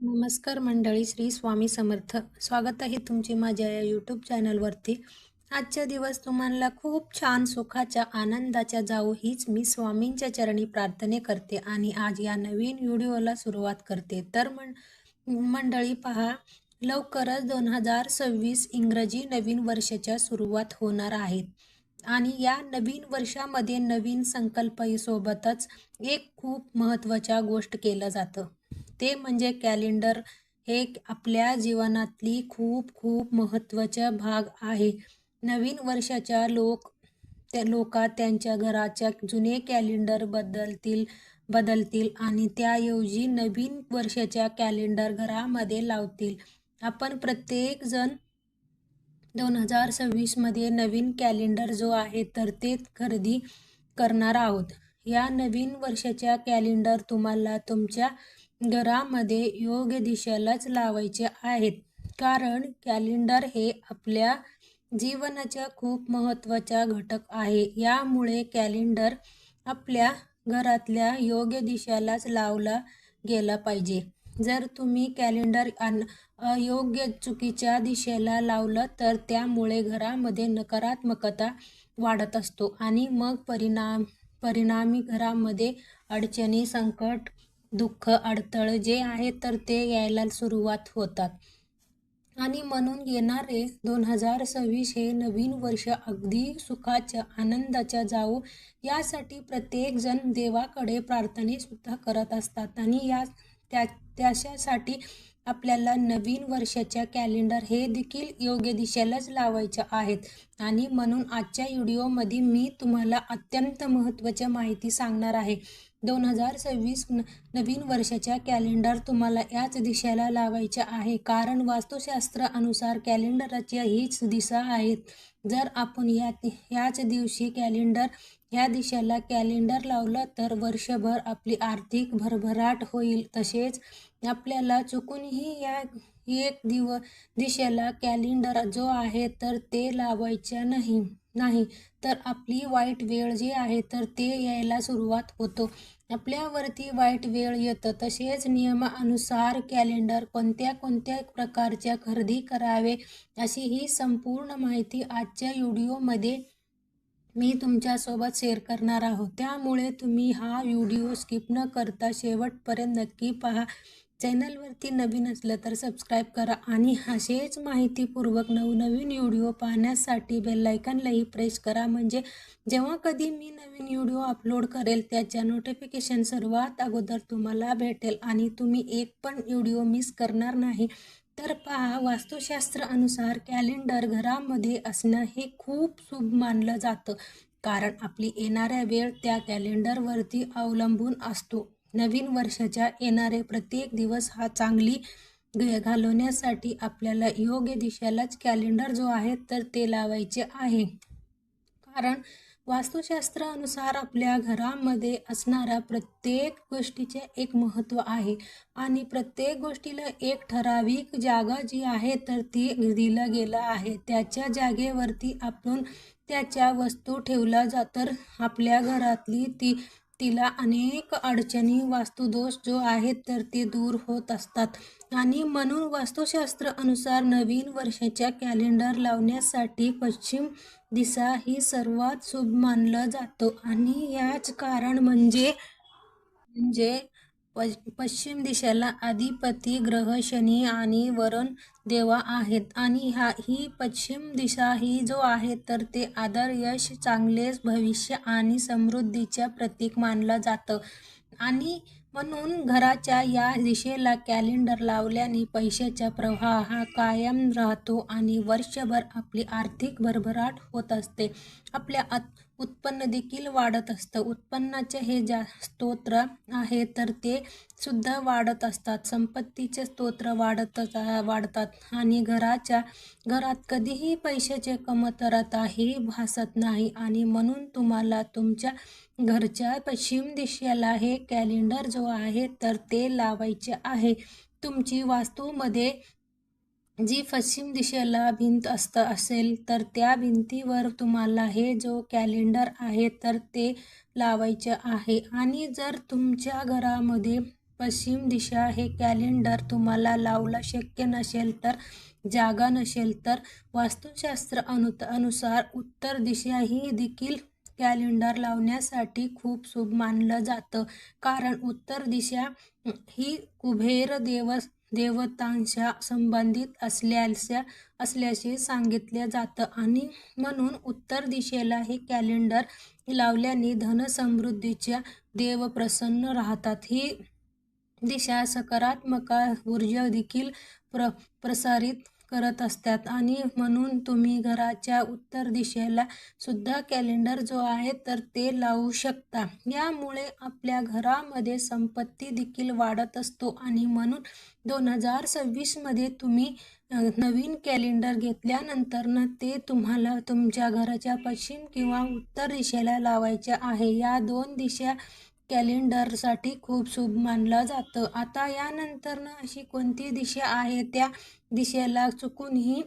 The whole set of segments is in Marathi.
नमस्कार मंडळी श्री स्वामी समर्थ. स्वागत आहे तुमचे माझ्या या यूट्यूब चॅनलवरती आजचा दिवस तुम्हाला खूप छान सुखाच्या आनंदाच्या जाऊ हीच मी स्वामींच्या चरणी प्रार्थने करते आणि आज या नवीन व्हिडिओला सुरुवात करते. तर मं मंडळी पहा लवकरच दोन हजार सव्वीस इंग्रजी नवीन वर्षाच्या सुरुवात होणार आहेत आणि या नवीन वर्षामध्ये नवीन संकल्पसोबतच एक खूप महत्त्वाच्या गोष्ट केलं जातं. ते म्हणजे कॅलेंडर हे आपल्या जीवनातली खूप खूप महत्त्वाचा भाग आहे. नवीन वर्षाच्या लोक त्या लोका त्यांच्या घराच्या जुने कॅलेंडर बदलतील बदलतील आणि त्याऐवजी नवीन वर्षाच्या कॅलेंडर घरामध्ये लावतील. आपण प्रत्येकजण दोन हजार सव्वीसमध्ये नवीन कॅलेंडर जो आहे तर ते खरेदी करणार आहोत. या नवीन वर्षाच्या कॅलेंडर तुम्हाला तुमच्या घरामध्ये योग्य दिशेलाच लावायचे आहेत. कारण कॅलेंडर हे आपल्या जीवनाच्या खूप महत्त्वाचा घटक आहे. यामुळे कॅलेंडर आपल्या घरातल्या योग्य दिशेलाच लावला गेला पाहिजे. जर तुम्ही कॅलेंडर अन अयोग्य चुकीच्या दिशेला लावलं तर त्यामुळे घरामध्ये नकारात्मकता वाढत असतो आणि मग परिणाम परिणामी घरामध्ये अडचणी संकट दुःख अडथळे जे आहे तर ते यायला सुरुवात होतात. आणि म्हणून येणारे दोन हजार सव्वीस हे नवीन वर्ष अगदी सुखाच्या आनंदाच्या जाऊ यासाठी प्रत्येकजण देवाकडे प्रार्थनेसुद्धा करत असतात. आणि या त्या त्याच्यासाठी आपल्याला नवीन वर्षाच्या कॅलेंडर हे देखील योग्य दिशेलाच लावायचे आहेत. आणि म्हणून आजच्या व्हिडिओमध्ये मी तुम्हाला अत्यंत महत्त्वाच्या माहिती सांगणार आहे. दोन हजार सव्वीस नवीन वर्षाच्या कॅलेंडर तुम्हाला याच दिशेला लावायच्या आहे. कारण वास्तुशास्त्र अनुसार कॅलेंडरच्या हीच दिशा आहेत जर आपण या याच दिवशी कॅलेंडर या दिशेला कॅलेंडर लावलं तर वर्षभर आपली आर्थिक भरभराट होईल. तसेच आपल्याला चुकूनही या एक दिव दिशेला कॅलेंडर जो आहे तर ते लावायच्या नाही. नाही. तर आपली वाईट वेळ जी आहे तर ते यायला सुरुवात होतो. आपल्यावरती वाईट वेळ येतं. तसेच नियमानुसार कॅलेंडर कोणत्या कोणत्या प्रकारच्या खरेदी करावे अशी ही संपूर्ण माहिती आजच्या व्हिडिओमध्ये मी तुमच्यासोबत शेअर करणार आहोत त्यामुळे तुम्ही हा व्हिडिओ स्किप न करता शेवटपर्यंत नक्की पहा. चॅनलवरती नवीन असलं तर सबस्क्राईब करा आणि असेच माहितीपूर्वक नवनवीन व्हिडिओ पाहण्यासाठी बेलायकनलाही प्रेस करा. म्हणजे जेव्हा कधी मी नवीन व्हिडिओ अपलोड करेल त्याच्या नोटिफिकेशन सर्वात अगोदर तुम्हाला भेटेल आणि तुम्ही एक पण व्हिडिओ मिस करणार नाही. तर पहा वास्तुशास्त्र अनुसार कॅलेंडर घरामध्ये असणं हे खूप शुभ मानलं जातं. कारण आपली येणाऱ्या वेळ त्या कॅलेंडरवरती अवलंबून असतो. नवीन वर्षाच्या येणारे प्रत्येक दिवस हा चांगली घालवण्यासाठी आपल्याला योग्य दिशेलाच कॅलेंडर जो आहे तर ते लावायचे आहे. कारण वास्तुशास्त्रानुसार आपल्या घरामध्ये असणाऱ्या प्रत्येक गोष्टीचे एक महत्त्व आहे आणि प्रत्येक गोष्टीला एक ठराविक जागा जी आहे तर ती दिलं गेलं आहे. त्याच्या जागेवरती आपण त्याच्या वस्तू ठेवल्या जा तर आपल्या घरातली ती तिला अनेक अडचणी वास्तुदोष जो आहेत तर ते दूर होत असतात. आणि म्हणून वास्तुशास्त्र अनुसार नवीन वर्षाच्या कॅलेंडर लावण्यासाठी पश्चिम दिशा ही सर्वात शुभ मानलं जातं. आणि याच कारण म्हणजे म्हणजे पश्चिम दिशेला अधिपती ग्रह शनी आणि वरुण देवा आहेत. आणि ह्या ही पश्चिम दिशा ही जो आहे तर ते आदर यश चांगलेच भविष्य आणि समृद्धीच्या प्रतीक मानलं जातं. आणि म्हणून घराच्या या दिशेला कॅलेंडर लावल्याने पैशाचा प्रवाह हा कायम राहतो आणि वर्षभर आपली आर्थिक भरभराट होत असते. आपल्या उत्पन्न देखील वाढत असतं. उत्पन्नाचे हे ज्या स्तोत्र आहे तर ते सुद्धा वाढत असतात. संपत्तीचे स्तोत्र वाढतच वाढतात आणि घराच्या घरात कधीही पैशाचे कमतरताही भासत नाही. आणि म्हणून तुम्हाला तुमच्या घरच्या पश्चिम दिशेला हे कॅलेंडर जो आहे तर ते लावायचे आहे. तुमची वास्तूमध्ये जी पश्चिम दिशेला भिंत असतं असेल तर त्या भिंतीवर तुम्हाला हे जो कॅलेंडर आहे तर ते लावायचं आहे. आणि जर तुमच्या घरामध्ये पश्चिम दिशा हे कॅलेंडर तुम्हाला लावला शक्य नसेल तर जागा नसेल तर वास्तुशास्त्र अनु अनुसार उत्तर दिशा ही देखील कॅलेंडर लावण्यासाठी खूप शुभ मानलं जातं. कारण उत्तर दिशा ही कुबेर देव देवतांशा संबंधित असल्याच्या असल्याचे सांगितले जातं. आणि म्हणून उत्तर दिशेला हे कॅलेंडर लावल्याने धनसमृद्धीच्या देव प्रसन्न राहतात. ही दिशा सकारात्मक ऊर्जा देखील प्र प्रसारित करत असतात. आणि म्हणून तुम्ही घराच्या उत्तर दिशेला सुद्धा कॅलेंडर जो आहे तर ते लावू शकता. यामुळे आपल्या घरामध्ये संपत्ती देखील वाढत असतो. आणि म्हणून दोन हजार सव्वीसमध्ये तुम्ही नवीन कॅलेंडर घेतल्यानंतर ना ते तुम्हाला तुमच्या घराच्या पश्चिम किंवा उत्तर दिशेला लावायचे आहे. या दोन दिशा कॅलेंडरसाठी खूप शुभ मानलं जातं. आता यानंतरनं अशी कोणती दिशा आहे? त्या दिशेला चुकूनही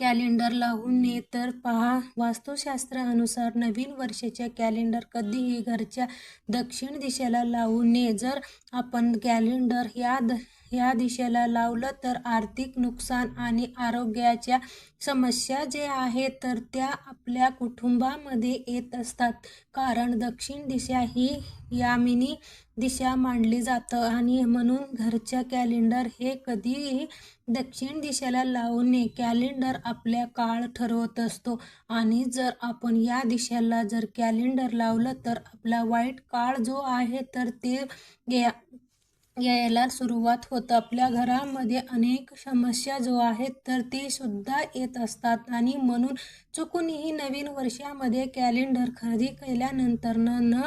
कॅलेंडर लावून नये तर पहा. वास्तुशास्त्रानुसार नवीन वर्षाच्या कॅलेंडर कधीही घरच्या दक्षिण दिशेला लावू नये. जर आपण कॅलेंडर या द या दिशेला लावलं तर आर्थिक नुकसान आणि आरोग्याच्या समस्या जे आहेत तर त्या आपल्या कुटुंबामध्ये येत असतात. कारण दक्षिण दिशा ही यामिनी दिशा मांडली जातं आणि म्हणून घरच्या कॅलेंडर हे कधीही दक्षिण दिशेला लावू नये कॅलेंडर आपल्या काळ ठरवत असतो. आणि जर आपण या दिशेला जर कॅलेंडर लावलं तर आपला वाईट काळ जो आहे तर ते या यायला सुरुवात होतं. आपल्या घरामध्ये अनेक समस्या जो आहेत तर ते सुद्धा येत असतात. आणि म्हणून चुकूनही नवीन वर्षामध्ये कॅलेंडर खरेदी केल्यानंतर न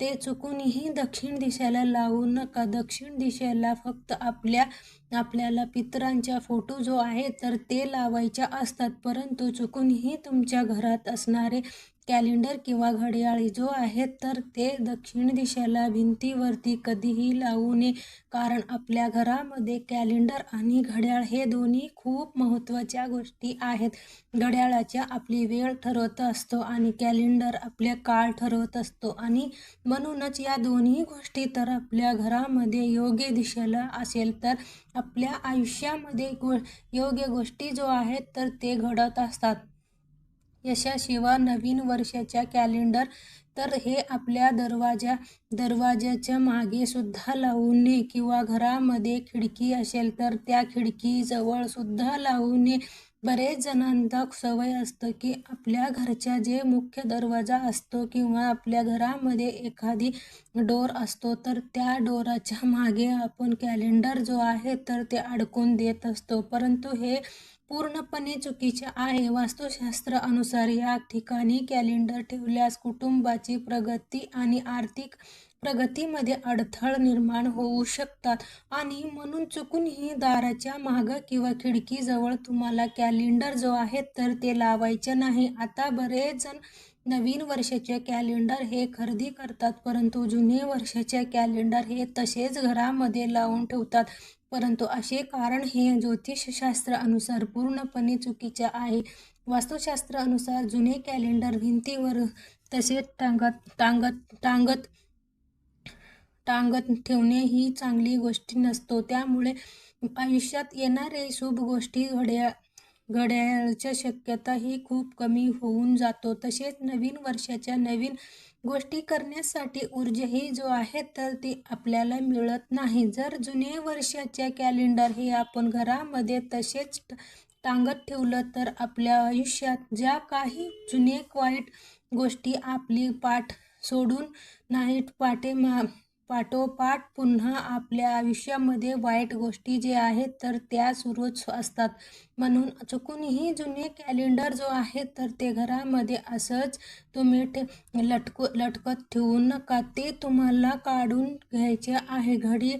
ते चुकूनही दक्षिण दिशेला लावू नका. दक्षिण दिशेला फक्त आपल्या आपल्याला पितरांच्या फोटो जो आहे तर ते लावायच्या असतात. परंतु चुकूनही तुमच्या घरात असणारे कॅलेंडर किंवा घड्याळी जो आहेत तर ते दक्षिण दिशेला भिंतीवरती कधीही लावू नये. कारण आपल्या घरामध्ये कॅलेंडर आणि घड्याळ हे दोन्ही खूप महत्त्वाच्या गोष्टी आहेत. घड्याळाच्या आपली वेळ ठरवत असतो आणि कॅलेंडर आपले काळ ठरवत असतो. आणि म्हणूनच या दोन्ही गोष्टी तर आपल्या घरामध्ये योग्य दिशेला असेल तर आपल्या आयुष्यामध्ये गो योग्य गोष्टी जो आहेत तर ते घडत असतात. यशाशिवाय नवीन वर्षाच्या कॅलेंडर तर हे आपल्या दरवाजा दरवाजाच्या मागे सुद्धा लावू नये किंवा घरामध्ये खिडकी असेल तर त्या खिडकीजवळ सुद्धा लावू नये. बरेच जणांचा सवय असतं की आपल्या घरच्या जे मुख्य दरवाजा असतो किंवा आपल्या घरामध्ये एखादी डोर असतो तर त्या डोराच्या मागे आपण कॅलेंडर जो आहे तर ते अडकून देत असतो. परंतु हे पूर्णपणे चुकीचे आहे. वास्तुशास्त्र अनुसार या ठिकाणी कॅलेंडर ठेवल्यास कुटुंबाची प्रगती आणि आर्थिक प्रगतीमध्ये अडथळ निर्माण होऊ शकतात. आणि म्हणून चुकूनही दाराच्या मागं किंवा खिडकीजवळ तुम्हाला कॅलेंडर जो आहे तर ते लावायचे नाही. आता बरेच जण नवीन वर्षाचे कॅलेंडर हे खरेदी करतात परंतु जुने वर्षाचे कॅलेंडर हे तसेच घरामध्ये लावून ठेवतात. परंतु असे कारण हे ज्योतिषशास्त्र अनुसार पूर्णपणे चुकीचे आहे. वास्तुशास्त्र अनुसार जुने कॅलेंडर भिंतीवर तसेच टांगत टांगत टांगत टांगत ठेवणे ही चांगली गोष्ट नसतो. त्यामुळे आयुष्यात येणारे शुभ गोष्टी घड्या घड्याळच्या शक्यता ही खूप कमी होऊन जातो. तसेच नवीन वर्षाच्या नवीन गोष्टी करण्यासाठी ऊर्जाही जो आहे तर ती आपल्याला मिळत नाही. जर जुने वर्षाच्या कॅलेंडर हे आपण घरामध्ये तसेच टांगत ठेवलं तर आपल्या आयुष्यात ज्या काही जुने वाईट गोष्टी आपली पाठ सोडून नाहीत पाठे मा पाठोपाठ पुन्हा आपल्या आयुष्यामध्ये वाईट गोष्टी जे आहेत तर त्या सुरूच असतात. म्हणून चुकूनही जुने कॅलेंडर जो आहे तर ते घरामध्ये असंच तुम्ही ठे लटकू लटकत ठेवू नका. ते तुम्हाला काढून घ्यायचे आहे. घडी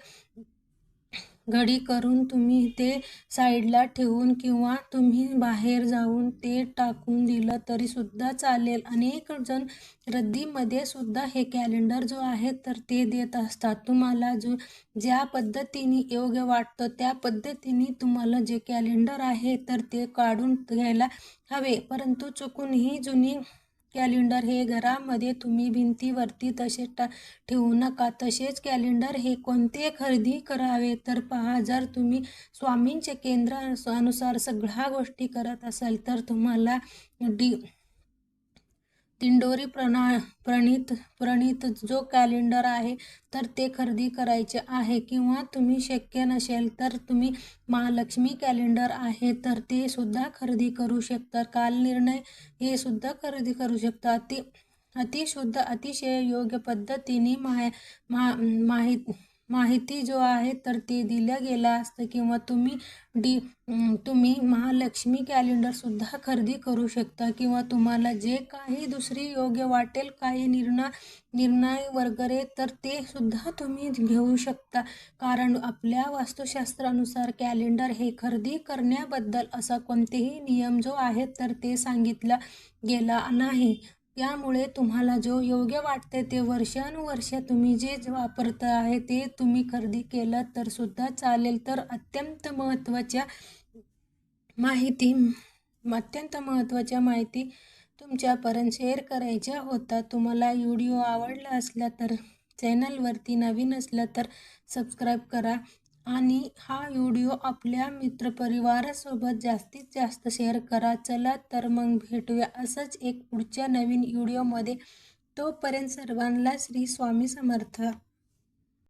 घडी करून तुम्ही ते साईडला ठेवून किंवा तुम्ही बाहेर जाऊन ते टाकून दिलं तरीसुद्धा चालेल. अनेक जण रद्दीमध्ये सुद्धा हे कॅलेंडर जो आहे तर ते देत असतात. तुम्हाला जो ज्या पद्धतीने योग्य वाटतं त्या पद्धतीने तुम्हाला जे कॅलेंडर आहे तर ते काढून घ्यायला हवे. परंतु चुकूनही जुनी कॅलेंडर हे घरामध्ये तुम्ही भिंतीवरती तसे टा ठेवू नका. तसेच कॅलेंडर हे कोणते खरेदी करावे तर पहा जर तुम्ही स्वामींचे केंद्र अनुसार सगळ्या गोष्टी करत असाल तर तुम्हाला डी दिंडोरी प्रणा प्रणित प्रणित जो कॅलेंडर आहे तर ते खरेदी करायचे आहे. किंवा तुम्ही शक्य नसेल तर तुम्ही महालक्ष्मी कॅलेंडर आहे तर ते सुद्धा खरेदी करू शकता. काल निर्णय हे सुद्धा खरेदी करू शकता. अति अतिशुद्ध अतिशय योग्य पद्धतीने माह मा माहीत माहिती जो आहे तर ते दिलं गेलं असतं किंवा तुम्ही डी तुम्ही महालक्ष्मी कॅलेंडरसुद्धा खरेदी करू शकता किंवा तुम्हाला जे काही दुसरी योग्य वाटेल काही निर्णय निर्णय वगैरे तर ते सुद्धा तुम्ही घेऊ शकता. कारण आपल्या वास्तुशास्त्रानुसार कॅलेंडर हे खरेदी करण्याबद्दल असा कोणतेही नियम जो आहे तर ते सांगितला गेला नाही. त्यामुळे तुम्हाला जो योग्य वाटते ते वर्षानुवर्ष तुम्ही जे वापरता आहे ते तुम्ही खरेदी केलं तर सुद्धा चालेल. तर अत्यंत महत्त्वाच्या माहिती अत्यंत महत्त्वाच्या माहिती तुमच्यापर्यंत शेअर करायच्या होता. तुम्हाला व्हिडिओ आवडला असला तर चॅनलवरती नवीन असला तर सबस्क्राईब करा. आणि हा व्हिडिओ आपल्या मित्रपरिवारासोबत जास्तीत जास्त शेअर करा. चला तर मग भेटूया असंच एक पुढच्या नवीन व्हिडिओमध्ये. तोपर्यंत सर्वांना श्री स्वामी समर्थ.